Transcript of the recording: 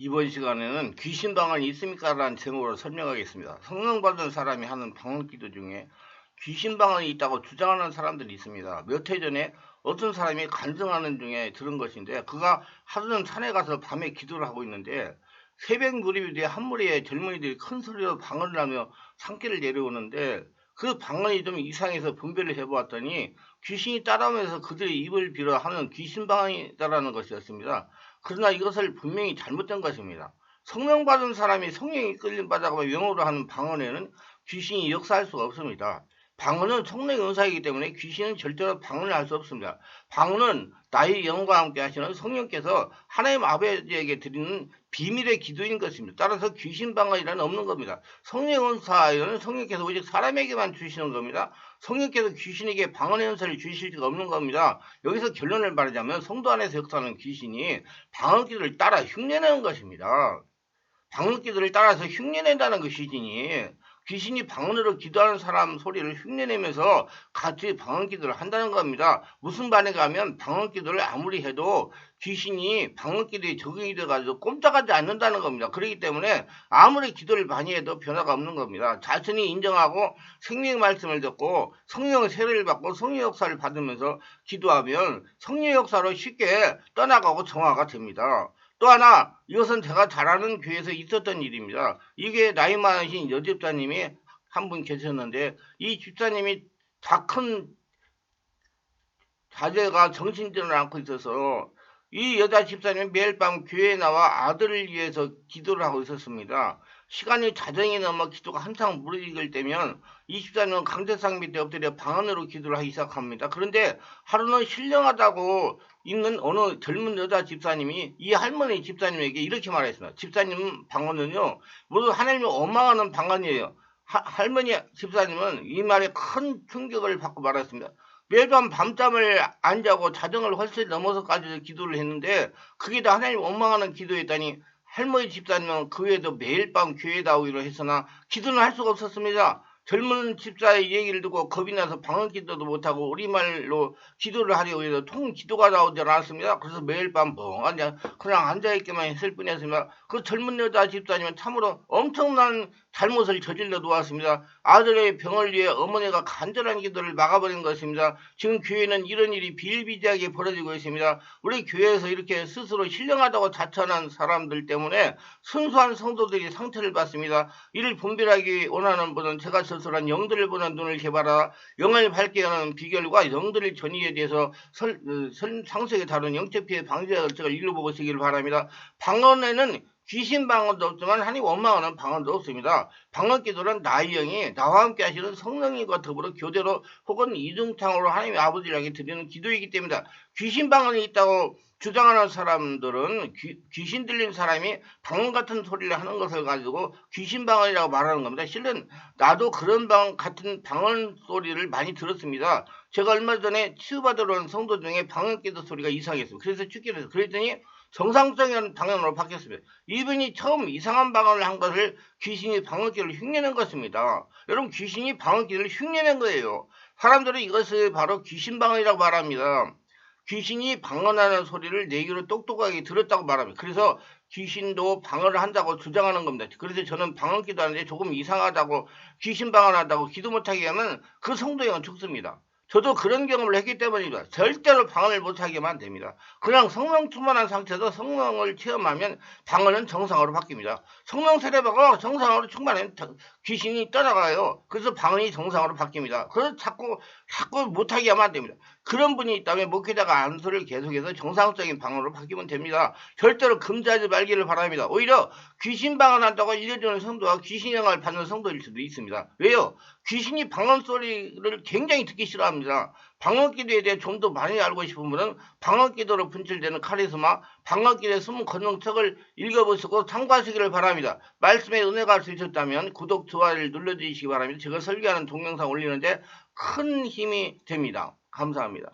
이번 시간에는 귀신 방언이 있습니까? 라는 제목으로 설명하겠습니다. 성령 받은 사람이 하는 방언 기도 중에 귀신 방언이 있다고 주장하는 사람들이 있습니다. 몇 해 전에 어떤 사람이 간증하는 중에 들은 것인데 그가 하루는 산에 가서 밤에 기도를 하고 있는데 새벽 무렵이 돼 한무리에 젊은이들이 큰 소리로 방언을 하며 산길을 내려오는데 그 방언이 좀 이상해서 분별을 해보았더니 귀신이 따라오면서 그들의 입을 빌어 하는 귀신 방언이다라는 것이었습니다. 그러나 이것을 분명히 잘못된 것입니다. 성령 받은 사람이 성령이 끌림 받아가 영어로 하는 방언에는 귀신이 역사할 수가 없습니다. 방언은 성령의 은사이기 때문에 귀신은 절대로 방언을 할 수 없습니다. 방언은 나의 영과 함께 하시는 성령께서 하나님 아버지에게 드리는 비밀의 기도인 것입니다. 따라서 귀신 방언이라는 없는 겁니다. 성령 은사에는 성령께서 오직 사람에게만 주시는 겁니다. 성령께서 귀신에게 방언의 은사를 주실 수가 없는 겁니다. 여기서 결론을 말하자면 성도 안에서 역사하는 귀신이 방언 기도를 따라 흉내내는 것입니다. 방언 기도를 따라서 흉내낸다는 그 귀신이 귀신이 방언으로 기도하는 사람 소리를 흉내내면서 같이 방언 기도를 한다는 겁니다. 무슨 반에 가면 방언 기도를 아무리 해도 귀신이 방언 기도에 적응이 돼가지고 꼼짝하지 않는다는 겁니다. 그렇기 때문에 아무리 기도를 많이 해도 변화가 없는 겁니다. 자신이 인정하고 생명의 말씀을 듣고 성령의 세례를 받고 성령 역사를 받으면서 기도하면 성령 역사로 쉽게 떠나가고 정화가 됩니다. 또 하나 이것은 제가 잘 아는 교회에서 있었던 일입니다. 이게 나이 많으신 여집사님이 한 분 계셨는데 이 집사님이 다 큰 자제가 정신줄을 않고 있어서 이 여자 집사님이 매일 밤 교회에 나와 아들을 위해서 기도를 하고 있었습니다. 시간이 자정이 넘어 기도가 한창 무르익을 때면 이 집사님은 강대상 밑에 엎드려 방언으로 기도를 하기 시작합니다. 그런데 하루는 신령하다고 있는 어느 젊은 여자 집사님이 이 할머니 집사님에게 이렇게 말했습니다. 집사님 방언은요, 모두 하나님이 원망하는 방언이에요. 하, 할머니 집사님은 이 말에 큰 충격을 받고 말했습니다. 매일 밤 밤잠을 안 자고 자정을 훨씬 넘어서까지 기도를 했는데 그게 다 하나님 원망하는 기도였다니 할머니 집사님은 그 외에도 매일 밤 교회 나오기로 했으나 기도는 할 수가 없었습니다. 젊은 집사의 얘기를 듣고 겁이 나서 방언 기도도 못하고 우리말로 기도를 하려고 해서 통 기도가 나오지 않았습니다. 그래서 매일 밤 멍하니 그냥 앉아있기만 했을 뿐이었습니다. 그 젊은 여자 집사님은 참으로 엄청난 잘못을 저질러 놓았습니다. 아들의 병을 위해 어머니가 간절한 기도를 막아버린 것입니다. 지금 교회는 이런 일이 비일비재하게 벌어지고 있습니다. 우리 교회에서 이렇게 스스로 신령하다고 자처하는 사람들 때문에 순수한 성도들이 상처를 받습니다. 이를 분별하기 원하는 분은 제가 스 스로한 영들을 보는 눈을 개발하라 영을 밝게 하는 비결과 영들의 전이에 대해서 설, 어, 설, 상세하게 다룬 영적 피해 방지 절차를 읽어보시기를 바랍니다. 방언에는 귀신 방언도 없지만 하나님 원망하는 방언도 없습니다. 방언 기도는 나의 영이 나와 함께 하시는 성령님과 더불어 교대로 혹은 이중창으로 하나님 아버지를 향해 드리는 기도이기 때문이다. 귀신 방언이 있다고 주장하는 사람들은 귀, 신 들린 사람이 방언 같은 소리를 하는 것을 가지고 귀신 방언이라고 말하는 겁니다. 실은 나도 그런 방 같은 방언 소리를 많이 들었습니다. 제가 얼마 전에 치유받으러 온 성도 중에 방언 기도 소리가 이상했어요. 그래서 죽기로 했어요. 그랬더니 정상적인 방언으로 바뀌었습니다. 이분이 처음 이상한 방언을 한 것을 귀신이 방언기를 흉내낸 것입니다. 여러분 귀신이 방언기를 흉내낸 거예요. 사람들은 이것을 바로 귀신 방언이라고 말합니다. 귀신이 방언하는 소리를 내 귀로 똑똑하게 들었다고 말합니다. 그래서 귀신도 방언을 한다고 주장하는 겁니다. 그래서 저는 방언 기도하는데 조금 이상하다고 귀신 방언한다고 기도 못하게 하면 그 성도형은 죽습니다. 저도 그런 경험을 했기 때문입니다. 절대로 방언을 못하게만 됩니다. 그냥 성령 충만한 상태에서 성령을 체험하면 방언은 정상으로 바뀝니다. 성령 세례받고 정상으로 충만하면 귀신이 떠나가요. 그래서 방언이 정상으로 바뀝니다. 그래서 자꾸 자꾸 못하게 하면 안 됩니다. 그런 분이 있다면 목회자가 안수를 계속해서 정상적인 방언으로 바뀌면 됩니다. 절대로 금지하지 말기를 바랍니다. 오히려 귀신 방언한다고 알려주는 성도와 귀신 영향을 받는 성도일 수도 있습니다. 왜요? 귀신이 방언 소리를 굉장히 듣기 싫어합니다. 방언 기도에 대해 좀 더 많이 알고 싶은 분은 방언 기도로 분출되는 카리스마, 방언 기도의 숨은 권능책을 읽어보시고 참고하시기를 바랍니다. 말씀에 은혜가 있으셨다면 구독, 좋아요를 눌러주시기 바랍니다. 제가 설교하는 동영상 올리는데 큰 힘이 됩니다. 감사합니다.